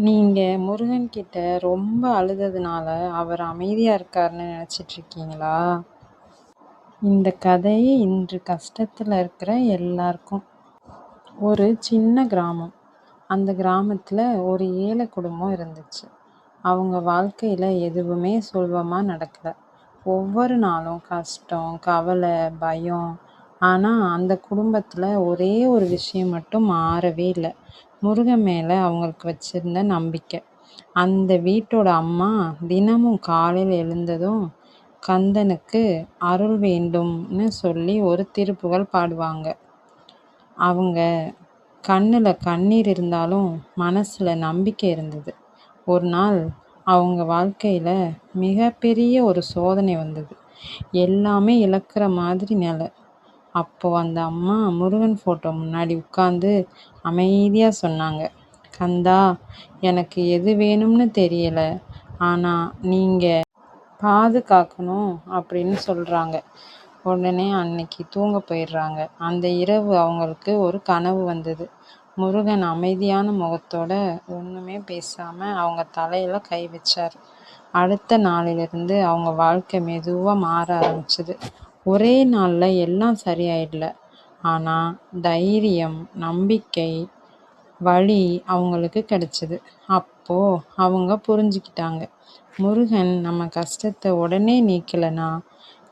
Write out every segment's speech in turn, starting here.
நீங்க முருகன்கிட்ட ரொம்ப அழுததுனால, அவர் அமைதியா இருக்காருன்னு நெனச்சிட்ருக்கீங்களா? இந்த கதை இன்று கஷ்டத்துல இருக்கிற எல்லாருக்கும். ஒரு சின்ன கிராமம். அந்த கிராமத்துல ஒரு ஏழை குடும்பம் இருந்துச்சு. அவங்க வாழ்க்கையில எதுவுமே சுலபமா நடக்கல. ஒவ்வொரு நாளும் கஷ்டம், கவலை, பயம். ஆனா அந்த குடும்பத்துல ஒரே ஒரு விஷயம் மட்டும் மாறவே இல்ல. முருகன் மேலே அவங்களுக்கு வச்சிருந்த நம்பிக்கை. அந்த வீட்டோட அம்மா தினமும் காலையில் எழுந்ததும் கந்தனுக்கு அருள் வேண்டும்னு சொல்லி ஒரு திருப்புகழ் பாடுவாங்க. அவங்க கண்ணில் கண்ணீர் இருந்தாலும் மனசில் நம்பிக்கை இருந்தது. ஒரு நாள் அவங்க வாழ்க்கையில் மிகப்பெரிய ஒரு சோதனை வந்தது. எல்லாமே இழக்கிற மாதிரி நிலை. அப்போ அந்த அம்மா முருகன் ஃபோட்டோ முன்னாடி உட்காந்து அமைதியாக சொன்னாங்க. கந்தா எனக்கு எது வேணும்னு தெரியல. ஆனால் நீங்கள் பாதுகாக்கணும் அப்படின்னு சொல்கிறாங்க உடனே அன்னைக்கு தூங்க போயிடுறாங்க. அந்த இரவு அவங்களுக்கு ஒரு கனவு வந்தது. முருகன் அமைதியான முகத்தோட ஒன்றுமே பேசாமல் அவங்க தலையில் கை வச்சார் அடுத்த நாளிலிருந்து அவங்க வாழ்க்கை மெதுவாக மாற ஆரம்பிச்சது. ஒரே நாளில் எல்லாம் சரியாயிடல. ஆனால் தைரியம், நம்பிக்கை, வழி அவங்களுக்கு கிடச்சிது அப்போ அவங்க புரிஞ்சுக்கிட்டாங்க. முருகன் நம்ம கஷ்டத்தை உடனே நீக்கலைனா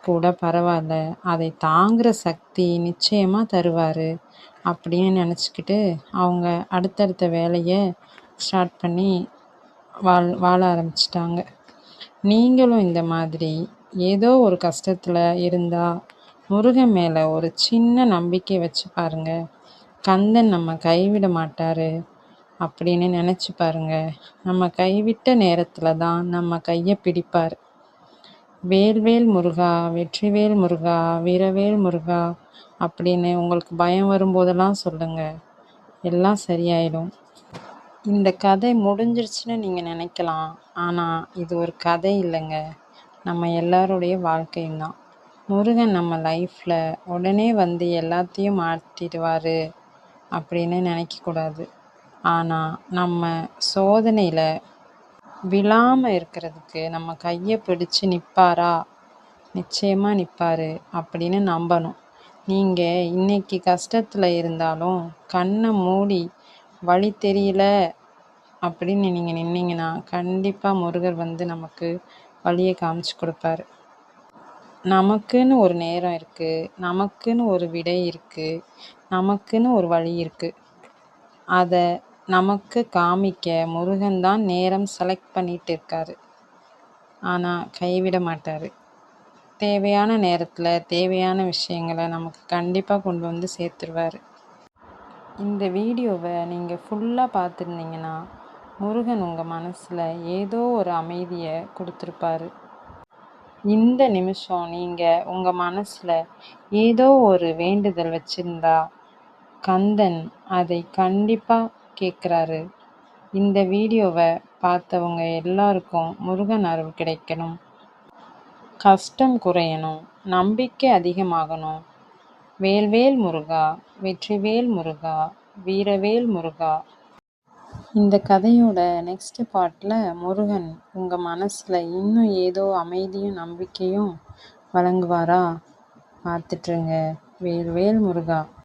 கூட பரவாயில்ல. அதை தாங்குகிற சக்தி நிச்சயமாக தருவார் அப்படின்னு நினச்சிக்கிட்டு அவங்க அடுத்தடுத்த வேலையை ஸ்டார்ட் பண்ணி வாழ் வாழ ஆரம்பிச்சிட்டாங்க நீங்களும் இந்த மாதிரி ஏதோ ஒரு கஷ்டத்தில் இருந்தால் முருகன் மேலே ஒரு சின்ன நம்பிக்கை வச்சு பாருங்க. கந்தன் நம்ம கைவிட மாட்டாரு அப்படின்னு நினச்சி பாருங்க. நம்ம கைவிட்ட நேரத்தில் தான் நம்ம கையை பிடிப்பார் வேல்வேல் முருகா வெற்றிவேல் முருகா வீரவேல் முருகா அப்படின்னு உங்களுக்கு பயம் வரும்போதெல்லாம் சொல்லுங்க. எல்லாம் சரியாயிடும். இந்த கதை முடிஞ்சிருச்சுன்னு நீங்கள் நினைக்கலாம். ஆனால் இது ஒரு கதை இல்லைங்க நம்ம எல்லாருடைய வாழ்க்கையும் தான். முருகன் நம்ம லைஃப்ல உடனே வந்து எல்லாத்தையும் மாற்றிடுவார் அப்படின்னு நினைக்கக்கூடாது ஆனால் ஆனா நம்ம சோதனையில விழாம இருக்கிறதுக்கு நம்ம கையை பிடிச்சு நிற்பாரா நிச்சயமா நிற்பார் அப்படின்னு நம்பணும். நீங்க இன்னைக்கு கஷ்டத்துல இருந்தாலும் கண்ணை மூடி வழி தெரியல அப்படின்னு நீங்கள் நின்னீங்கன்னா கண்டிப்பா முருகர் வந்து நமக்கு வழியை காமிச்சு கொடுப்பாரு. நமக்குன்னு ஒரு நேரம் இருக்குது நமக்குன்னு ஒரு விடை இருக்குது நமக்குன்னு ஒரு வழி இருக்குது அதை நமக்கு காமிக்க முருகன் தான் நேரம் செலக்ட் பண்ணிட்டு இருக்காரு. ஆனால் கைவிட மாட்டார் தேவையான நேரத்தில் தேவையான விஷயங்களை நமக்கு கண்டிப்பாக கொண்டு வந்து சேர்த்துருவாரு. இந்த வீடியோவை நீங்கள் ஃபுல்லாக பார்த்துருந்தீங்கன்னா முருகன் உங்கள் மனசில் ஏதோ ஒரு அமைதியை கொடுத்துருப்பாரு இந்த நிமிஷம் நீங்கள் உங்கள் மனசில் ஏதோ ஒரு வேண்டுதல் வச்சிருந்தா கந்தன் அதை கண்டிப்பாக கேட்குறாரு இந்த வீடியோவை பார்த்தவங்க எல்லாருக்கும் முருகன் அருள் கிடைக்கணும். கஷ்டம் குறையணும். நம்பிக்கை அதிகமாகணும். வேல்வேல் முருகா வெற்றிவேல் முருகா வீரவேல் முருகா இந்த கதையோட நெக்ஸ்ட் பார்ட்டில் முருகன் உங்கள் மனசில் இன்னும் ஏதோ அமைதியும் நம்பிக்கையும் வழங்குவாரா? பார்த்துட்டுருங்க. வேல்வேல் முருகா